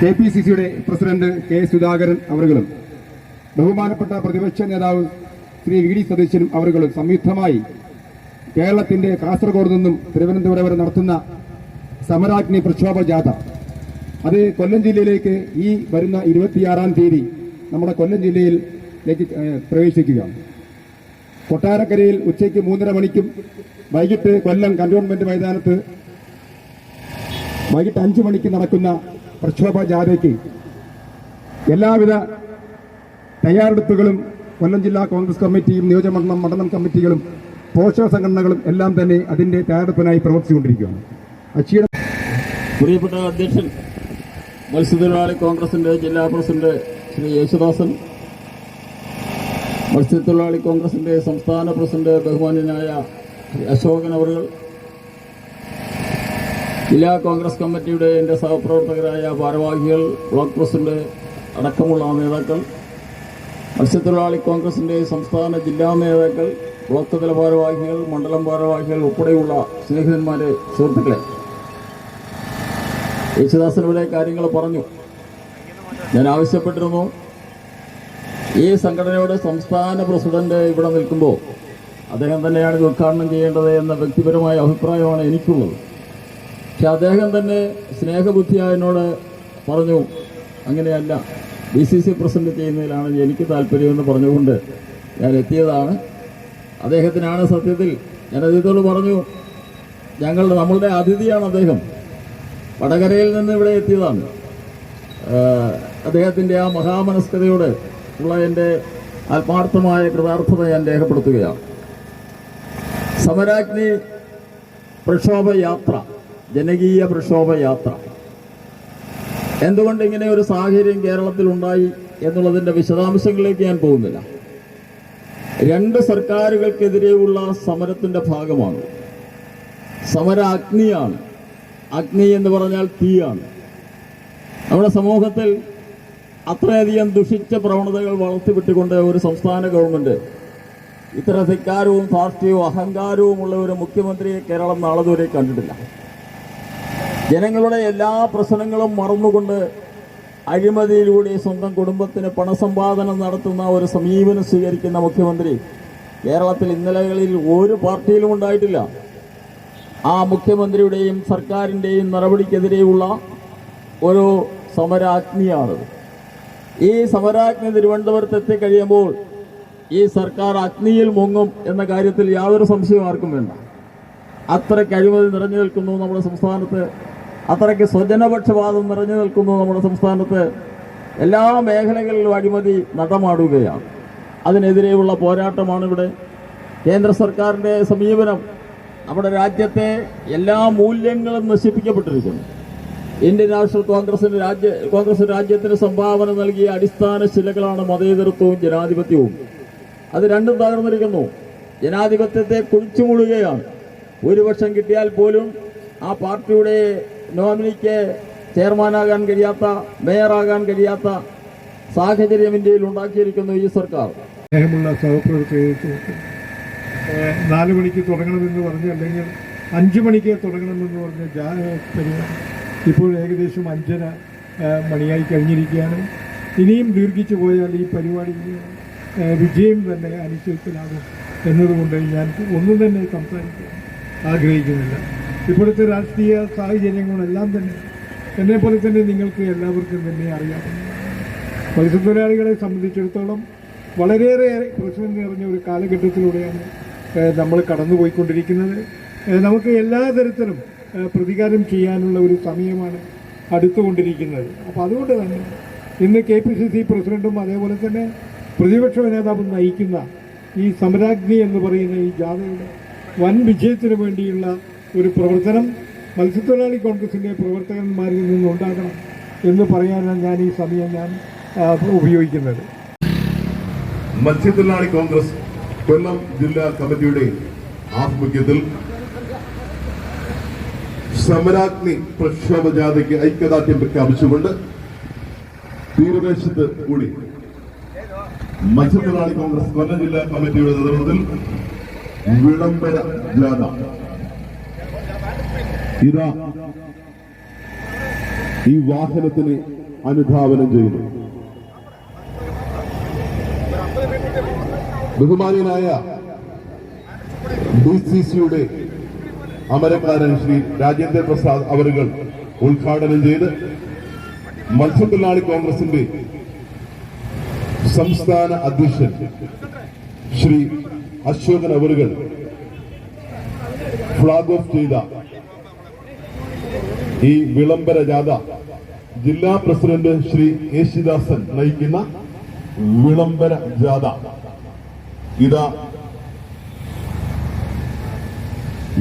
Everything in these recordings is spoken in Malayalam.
കെ പി സി സിയുടെ പ്രസിഡന്റ് കെ സുധാകരൻ അവരുകളും ബഹുമാനപ്പെട്ട പ്രതിപക്ഷ നേതാവ് ശ്രീ വി ഡി സതീശനും അവരുകളും സംയുക്തമായി കേരളത്തിന്റെ കാസർഗോഡ് നിന്നും തിരുവനന്തപുരം വരെ നടത്തുന്ന സമരാഗ്നി പ്രക്ഷോഭ ജാഥ. അത് കൊല്ലം ജില്ലയിലേക്ക് ഈ വരുന്ന ഇരുപത്തിയാറാം തീയതി നമ്മുടെ കൊല്ലം ജില്ലയിലേക്ക് പ്രവേശിക്കുക. കൊട്ടാരക്കരയിൽ ഉച്ചയ്ക്ക് മൂന്നര മണിക്കും വൈകിട്ട് കൊല്ലം കന്റോൺമെന്റ് മൈതാനത്ത് വൈകിട്ട് അഞ്ചു മണിക്ക് നടക്കുന്ന പ്രക്ഷോഭ ജാഥയ്ക്ക് എല്ലാവിധ തയ്യാറെടുപ്പുകളും കൊല്ലം ജില്ലാ കോൺഗ്രസ് കമ്മിറ്റിയും നിയോജകമണ്ഡലം മണ്ഡലം കമ്മിറ്റികളും പോഷക സംഘടനകളും എല്ലാം തന്നെ അതിന്റെ തയ്യാറെടുപ്പിനായി പ്രവർത്തിച്ചുകൊണ്ടിരിക്കുകയാണ്. അച്ചിയുടെ പ്രിയപ്പെട്ട അധ്യക്ഷൻ മത്സ്യത്തൊഴിലാളി കോൺഗ്രസിന്റെ ജില്ലാ പ്രസിഡന്റ് ശ്രീ യേശുദാസൻ മത്സ്യത്തൊഴിലാളി കോൺഗ്രസിന്റെ സംസ്ഥാന പ്രസിഡന്റ് ബഹുമാന്യനായ ശ്രീ അശോകൻ അവറുകൾ ജില്ലാ കോൺഗ്രസ് കമ്മിറ്റിയുടെ എന്റെ സഹപ്രവർത്തകരായ ഭാരവാഹികൾ ബ്ലോക്ക് പ്രസിഡന്റ് അടക്കമുള്ള നേതാക്കൾ മത്സ്യത്തൊഴിലാളി കോൺഗ്രസിന്റെ സംസ്ഥാന ജില്ലാ നേതാക്കൾ ബ്ലോക്ക് തല ഭാരവാഹികൾ മണ്ഡലം ഭാരവാഹികൾ ഉൾപ്പെടെയുള്ള സ്നേഹിതന്മാരെ സുഹൃത്തുക്കളെ. യേശുദാസൻ ഇവിടെ കാര്യങ്ങൾ പറഞ്ഞു. ഞാൻ ആവശ്യപ്പെട്ടിരുന്നു. ഈ സംഘടനയുടെ സംസ്ഥാന പ്രസിഡന്റ് ഇവിടെ നിൽക്കുമ്പോൾ അദ്ദേഹം തന്നെയാണ് ഇത് ഉദ്ഘാടനം ചെയ്യേണ്ടത് എന്ന വ്യക്തിപരമായ അഭിപ്രായമാണ് എനിക്കുള്ളത്. പക്ഷെ അദ്ദേഹം തന്നെ സ്നേഹബുദ്ധിയായ എന്നോട് പറഞ്ഞു അങ്ങനെയല്ല ഡി സി സി പ്രസിഡന്റ് ചെയ്യുന്നതിലാണ് എനിക്ക് താല്പര്യമെന്ന് പറഞ്ഞുകൊണ്ട് ഞാൻ എത്തിയതാണ്. അദ്ദേഹത്തിനാണ് സത്യത്തിൽ ഞാൻ അദ്ദേഹത്തോട് പറഞ്ഞു ഞങ്ങളുടെ നമ്മളുടെ അതിഥിയാണ് അദ്ദേഹം. വടകരയിൽ നിന്ന് ഇവിടെ എത്തിയതാണ്. അദ്ദേഹത്തിന്റെ ആ മഹാമനസ്കതയോട് ഉള്ള എന്റെ ആത്മാർത്ഥമായ കൃതാർത്ഥത ഞാൻ രേഖപ്പെടുത്തുകയാണ്. സമരാഗ്നി പ്രക്ഷോഭ യാത്ര. ജനകീയ പ്രക്ഷോഭ യാത്ര. എന്തുകൊണ്ട് ഇങ്ങനെ ഒരു സാഹചര്യം കേരളത്തിൽ ഉണ്ടായി എന്നുള്ളതിന്റെ വിശദാംശങ്ങളിലേക്ക് ഞാൻ പോകുന്നില്ല. രണ്ട് സർക്കാരുകൾക്കെതിരെയുള്ള സമരത്തിന്റെ ഭാഗമാണ്. സമര അഗ്നിയാണ് അഗ്നി എന്ന് പറഞ്ഞാൽ തീയാണ്. നമ്മുടെ സമൂഹത്തിൽ അത്രയധികം ദുഷിച്ച പ്രവണതകൾ വളർത്തിവിട്ടുകൊണ്ട് ഒരു സംസ്ഥാന ഗവൺമെന്റ് ഇത്ര ധിക്കാരവും ധാർഷ്ട്യവും അഹങ്കാരവുമുള്ള ഒരു മുഖ്യമന്ത്രിയെ കേരളം നാളെ കണ്ടിട്ടില്ല. ജനങ്ങളുടെ എല്ലാ പ്രശ്നങ്ങളും മറന്നുകൊണ്ട് അഴിമതിയിലൂടെ സ്വന്തം കുടുംബത്തിന് പണസമ്പാദനം നടത്തുന്ന ഒരു സമീപനം സ്വീകരിക്കുന്ന മുഖ്യമന്ത്രി കേരളത്തിൽ ഇന്നലകളിൽ ഒരു പാർട്ടിയിലും ഉണ്ടായിട്ടില്ല. ആ മുഖ്യമന്ത്രിയുടെയും സർക്കാരിന്റെയും നടപടിക്കെതിരെയുള്ള ഒരു സമരാഗ്നിയാണത് ഈ സമരാഗ്നി തിരുവനന്തപുരത്ത് എത്തിക്കഴിയുമ്പോൾ ഈ സർക്കാർ അഗ്നിയിൽ മുങ്ങും എന്ന കാര്യത്തിൽ യാതൊരു സംശയവും ആർക്കും വേണ്ട. അത്ര കഴിവതി നിറഞ്ഞു നിൽക്കുന്നു നമ്മുടെ സംസ്ഥാനത്ത്. അത്രയ്ക്ക് സ്വജനപക്ഷപാതം നിറഞ്ഞു നിൽക്കുന്നു നമ്മുടെ സംസ്ഥാനത്ത്. എല്ലാ മേഖലകളിലും അഴിമതി നടമാടുകയാണ്. അതിനെതിരെയുള്ള പോരാട്ടമാണ് ഇവിടെ. കേന്ദ്ര സർക്കാരിന്റെ സമീപനം നമ്മുടെ രാജ്യത്തെ എല്ലാ മൂല്യങ്ങളും നശിപ്പിക്കപ്പെട്ടിരിക്കുന്നു. ഇന്ത്യൻ നാഷണൽ കോൺഗ്രസിന് രാജ്യ കോൺഗ്രസ് രാജ്യത്തിന് സംഭാവന നൽകിയ അടിസ്ഥാന ശിലകളാണ് മതേതരത്വവും ജനാധിപത്യവും. അത് രണ്ടും തകർന്നിരിക്കുന്നു. ജനാധിപത്യത്തെ കുഴിച്ചുമൂടുകയാണ്. ഭൂരിപക്ഷം കിട്ടിയാൽ പോലും ആ പാർട്ടിയുടെ നോമിനിക്ക് ചെയർമാനാകാൻ കഴിയാത്ത മേയറാകാൻ കഴിയാത്ത സാഹചര്യം ഇന്ത്യയിൽ ഉണ്ടാക്കിയിരിക്കുന്നു ഈ സർക്കാർ. നാല് മണിക്ക് തുടങ്ങണമെന്ന് പറഞ്ഞ് അല്ലെങ്കിൽ അഞ്ച് മണിക്ക് തുടങ്ങണമെന്ന് പറഞ്ഞ ഇപ്പോൾ ഏകദേശം അഞ്ചര മണിയായി കഴിഞ്ഞിരിക്കുകയാണ്. ഇനിയും ദീർഘിച്ചു പോയാൽ ഈ പരിപാടി വിജയം തന്നെ അനിശ്ചിതത്തിലാകും എന്നതുകൊണ്ട് ഞാൻ ഒന്നും തന്നെ സംസാരിക്കാൻ ആഗ്രഹിക്കുന്നില്ല. ഇപ്പോഴത്തെ രാഷ്ട്രീയ സാഹചര്യങ്ങളെല്ലാം തന്നെ എന്നെ പോലെ തന്നെ നിങ്ങൾക്ക് എല്ലാവർക്കും തന്നെ അറിയാം. മത്സ്യത്തൊഴിലാളികളെ സംബന്ധിച്ചിടത്തോളം വളരെയേറെ പ്രശ്നം നിറഞ്ഞ ഒരു കാലഘട്ടത്തിലൂടെയാണ് നമ്മൾ കടന്നുപോയിക്കൊണ്ടിരിക്കുന്നത്. നമുക്ക് എല്ലാ തരത്തിലും പ്രതികാരം ചെയ്യാനുള്ള ഒരു സമയമാണ് അടുത്തുകൊണ്ടിരിക്കുന്നത്. അപ്പോൾ അതുകൊണ്ട് തന്നെ ഇന്ന് കെ പി സി സി പ്രസിഡന്റും അതേപോലെ തന്നെ പ്രതിപക്ഷ നേതാവും നയിക്കുന്ന ഈ സമരാഗ്നി എന്ന് പറയുന്ന ഈ ജാഥയുടെ വൻ വിജയത്തിന് വേണ്ടിയുള്ള ഒരു പ്രവർത്തനം മത്സ്യത്തൊഴിലാളി കോൺഗ്രസിന്റെ പ്രവർത്തകന്മാരിൽ നിന്നുണ്ടാകണം എന്ന് പറയാനാണ് ഞാൻ ഈ സമയം ഞാൻ ഉപയോഗിക്കുന്നത്. മത്സ്യത്തൊഴിലാളി കോൺഗ്രസ് കൊല്ലം ജില്ലാ കമ്മിറ്റിയുടെ ആഭിമുഖ്യത്തിൽ സമരാഗ്നി പ്രക്ഷോഭ ജാഥയ്ക്ക് ഐക്യദാർഢ്യം പ്രഖ്യാപിച്ചുകൊണ്ട് തീരദേശത്ത് കൂടി മത്സ്യത്തൊഴിലാളി കോൺഗ്രസ് കൊല്ലം ജില്ലാ കമ്മിറ്റിയുടെ നേതൃത്വത്തിൽ വിളംബര ജാഥ ഇതാ ഈ വാഹനത്തിന് അനുധാവനം ചെയ്യുന്നു. ബഹുമാനീയനായ ഡി സി സിയുടെ അമരക്കാരൻ ശ്രീ രാജേന്ദ്ര പ്രസാദ് അവരുകൾ ഉദ്ഘാടനം ചെയ്ത് മത്സ്യത്തൊഴിലാളി കോൺഗ്രസിന്റെ സംസ്ഥാന അധ്യക്ഷൻ ശ്രീ അശോകൻ അവരുകൾ ഫ്ളാഗ് ഓഫ് ചെയ്ത ഈ വിളംബര ജാഥ ജില്ലാ പ്രസിഡന്റ് ശ്രീ യേശുദാസൻ നയിക്കുന്ന വിളംബര ജാഥ. ഇതാ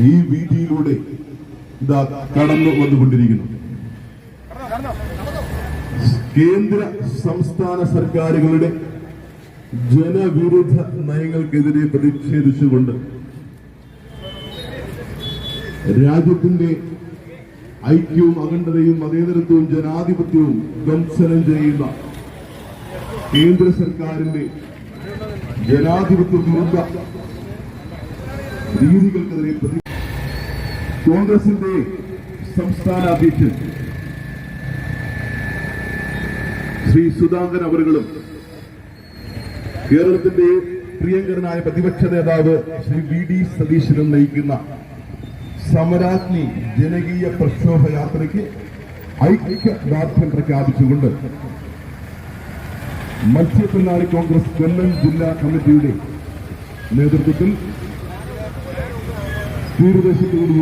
ഈ വീതിയിലൂടെ ഇതാ കടന്നു വന്നുകൊണ്ടിരിക്കുന്നു. കേന്ദ്ര സംസ്ഥാന സർക്കാരുകളുടെ ജനവിരുദ്ധ നയങ്ങൾക്കെതിരെ പ്രതിഷേധിച്ചുകൊണ്ട് രാജ്യത്തിന്റെ ഐക്യവും അഖണ്ഡതയും മതേതരത്വവും ജനാധിപത്യവും ധ്വംസനം ചെയ്യുന്ന കേന്ദ്ര സർക്കാരിന്റെ ജനാധിപത്യ വിരുദ്ധ രീതികൾക്കെതിരെ പ്രതി കോൺഗ്രസിന്റെ സംസ്ഥാന അധ്യക്ഷൻ ശ്രീ സുധാകരൻ അവറുകളും കേരളത്തിന്റെ പ്രിയങ്കരനായ പ്രതിപക്ഷ നേതാവ് ശ്രീ വി ഡി സതീശനും നയിക്കുന്ന സമരാഗ്നി ജനകീയ പ്രക്ഷോഭ യാത്രയ്ക്ക് ഐക്യദാർഢ്യം പ്രഖ്യാപിച്ചുകൊണ്ട് മത്സ്യത്തൊഴിലാളി കോൺഗ്രസ് കൊല്ലം ജില്ലാ കമ്മിറ്റിയുടെ നേതൃത്വത്തിൽ തീരദേശത്തോടുകൂടി